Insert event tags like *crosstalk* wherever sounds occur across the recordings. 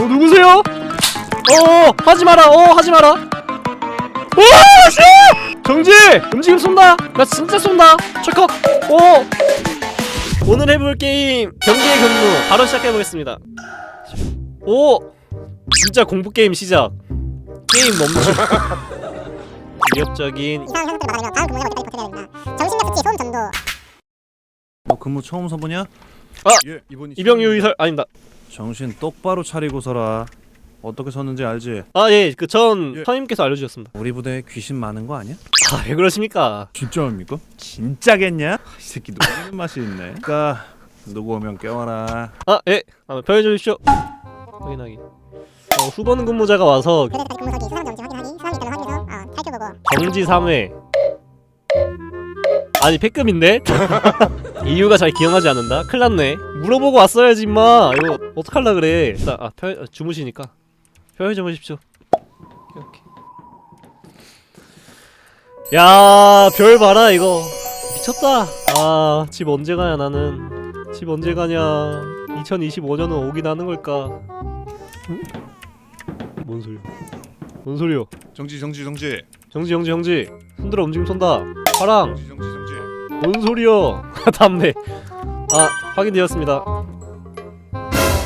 어 누구세요? 어 하지 마라. 어 하지 마라. 오 씨! 정지! 움직임 쏜다. 나 진짜 쏜다. 철컥. 오. 오늘 해볼 게임 경기의 경로. 바로 시작해보겠습니다. 오. 진짜 공포 게임 시작. 게임 멈춤 *laughs* 위협적인 이상한 현상들을 막아내며 다음 근무에 때까지 버텨야 됩니다. 정신력 수치 소음 전도. 너 근무 처음 서보냐? 아! 예, 이번이 이병유 의사 아닙니다 정신 똑바로 차리고 서라. 어떻게 섰는지 알지? 아 예 그 전 예. 선임께서 알려주셨습니다 우리 부대에 귀신 많은 거 아니야? 아 왜 그러십니까 진짜입니까? 진짜겠냐? 이 새끼 녹이는 *laughs* 맛이 있네. 그러니까 누구 오면 깨워라. 아 예 아, 표해 주십시오 확인하기 어, 후보는 근무자가 와서 근무 수상 수상 일단을 확인해서 어, 살펴보고 정지 3회 아니 패급인데? *laughs* 이유가 잘 기억나지 않는다? 큰일났네. 물어보고 왔어야지 임마. 이거 어떡할라 그래. 일단 아 표, 아, 주무시니까. 좀 해주십시오. 오케이, 오케이. 야별 봐라 이거. 미쳤다. 아 집 언제 가냐 나는. 집 언제 가냐. 2025년은 오긴 하는 걸까? 응? 뭔 소리야? 뭔 소리야 정지 정지 정지. 정지 정지 정지. 손들어 움직임 쏜다. 파랑. 정지 정지 정지. 뭔 소리여 담배 아 확인되었습니다.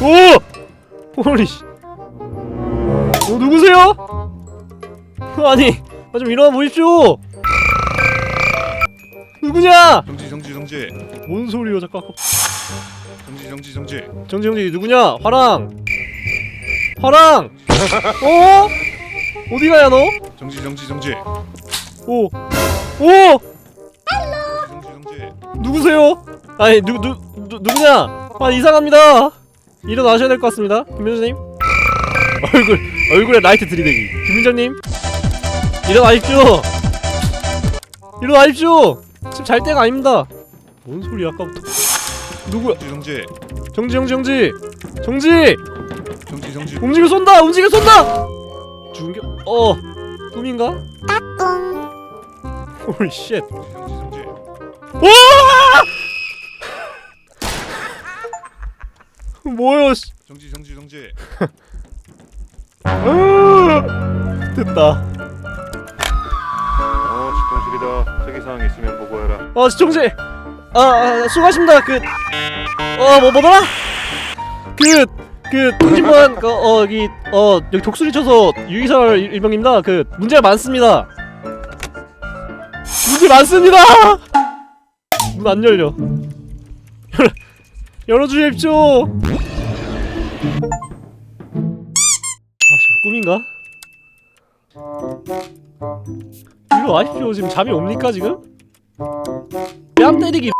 오! 홀리 씨. 어 누구세요? 아니 나 좀 일어나 보십시오. 누구냐? 정지 정지 정지. 뭔 소리여 잠깐. 정지 정지 정지. 정지 정지. 누구냐? 화랑. 화랑! 어? 어디 가야 너? 정지 정지 정지. 오. 오! 누구세요? 아니 누, 누, 누, 누구냐? 아 이상합니다. 일어나셔야 될 것 같습니다. 김민정님. 얼굴 얼굴에 라이트 들이대기. 김민정님. 일어나십시오. 일어나십시오. 지금 잘 때가 아닙니다. 뭔 소리 아까부터. 누구야? 정지 정지. 정지 정지 정지. 정지! 정지 움직여 쏜다 움직여 쏜다! 죽은 게어 꿈인가? 따꿍 홀쉣 뭐야? 씨. 정지 정지 정지 으아! 됐다. 어, 집중실이다. 특이 사항 있으면 보고해라. 어 시청자 아, 아 수고하십니다 그어뭐 뭐더라 그그 통신반 그 어 여기 어 여기 독수리 쳐서 유기설 일병입니다 그 문제가 많습니다 문제 많습니다 문안 열려. 열어 열어주십시오. 아씨 꿈인가? 이리 와십시오. 지금 잠이 옵니까 지금? 뺨 때리기.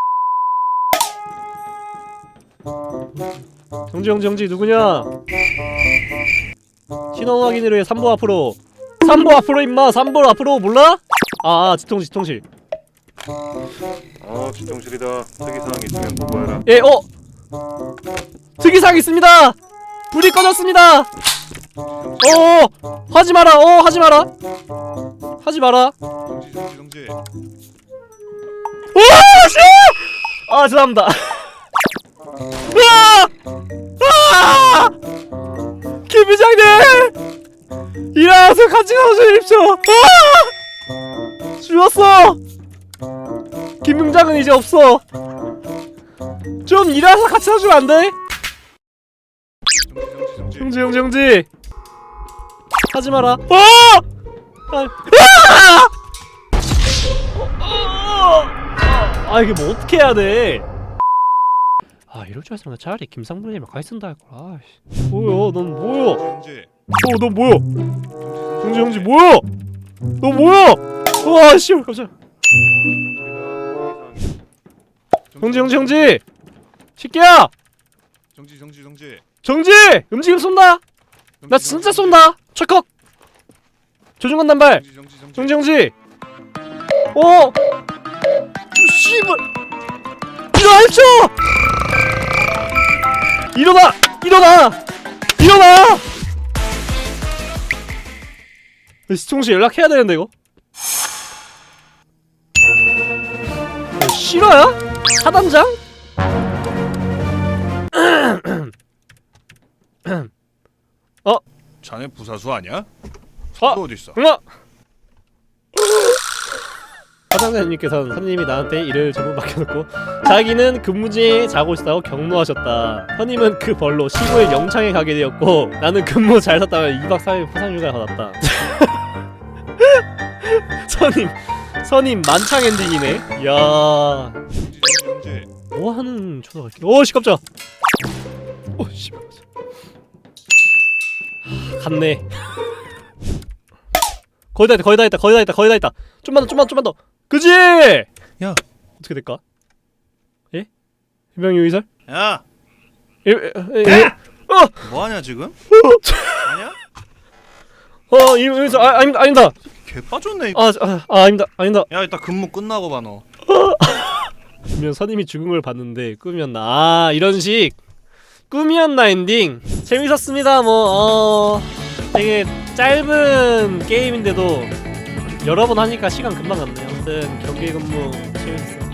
정지 정지 정지. 누구냐? 신원 확인을 위해 3보 앞으로. 3보 앞으로 임마. 3보 앞으로 몰라? 아, 아 지통실 지통실 어, 집중실이다. 특이사항 있으면 보고해라. 예 어! 특이사항 있습니다 불이 꺼졌습니다 어어 하지 마라 어 하지 마라 하지 마라 정지 정지 정지 오 씨! 아 죄송합니다 으아! *laughs* 아! 김 부장님 일어나서 같이 가주십시오 아! 죽었어 김 부장은 이제 없어. 좀 일어나서 같이 가주면 안 돼? 정지 정지 정지. 하지 마라. 어! 아! 어, 어! 아 이게 뭐 어떻게 해야 돼? 아 이럴 줄 알았으면 나 차라리 김상무님이랑 같이 쓴다 할걸 아씨. 뭐야? 넌 뭐야? 어넌 뭐야? 정지 정지 뭐야? 너 뭐야? 와씨 깜짝 정지 정지 정지 새끼야! 정지 정지 정지. 정지! 움직임 쏜다! 나 진짜 쏜다! 철컥 조준관 단발! 정지 정지 정지. 정지 정지. 어 씨발! 일어나십시오 일어나! 일어나! 일어나! 시청시 연락해야 되는데 이거? 어, 실화야? 사단장? 자네 부사수 아니야? 아! 또 어디 있어? 엄마! 사장님께서는 선임이 나한테 일을 전부 맡겨놓고 자기는 근무 중에 자고 있다고 경로하셨다. 선임은 그 벌로 시부의 영창에 가게 되었고 나는 근무 잘 샀다며 2박 3일 포상휴가 받았다. *laughs* 선임 선임 만창 엔딩이네. 야. 뭐 하는 초등학교? 오씨 깜짝. 오씨. 갔네. 거의 다 했다. 거의 다 했다. 거의 다 했다. 거의 다 했다. 좀만 더. 좀만 더, 좀만 더. 그지? 야. 어떻게 될까? 예? 해병 유이설? 야, 예? 예? 예? 어! 뭐 하냐 지금? 아니야? 어, 이 유이설 아, 아닙니다. 아닙니다. 개 빠졌네. 이거. 아, 아, 아 아닙니다. 아닙니다. 야, 이따 근무 끝나고 봐 너. 분명 선임이 걸 봤는데 꿈이었나? 아 이런 식 꿈이었나 엔딩 재밌었습니다. 뭐 어, 되게 짧은 게임인데도 여러 번 하니까 시간 금방 갔네요. 아무튼 경기 근무 재밌었습니다.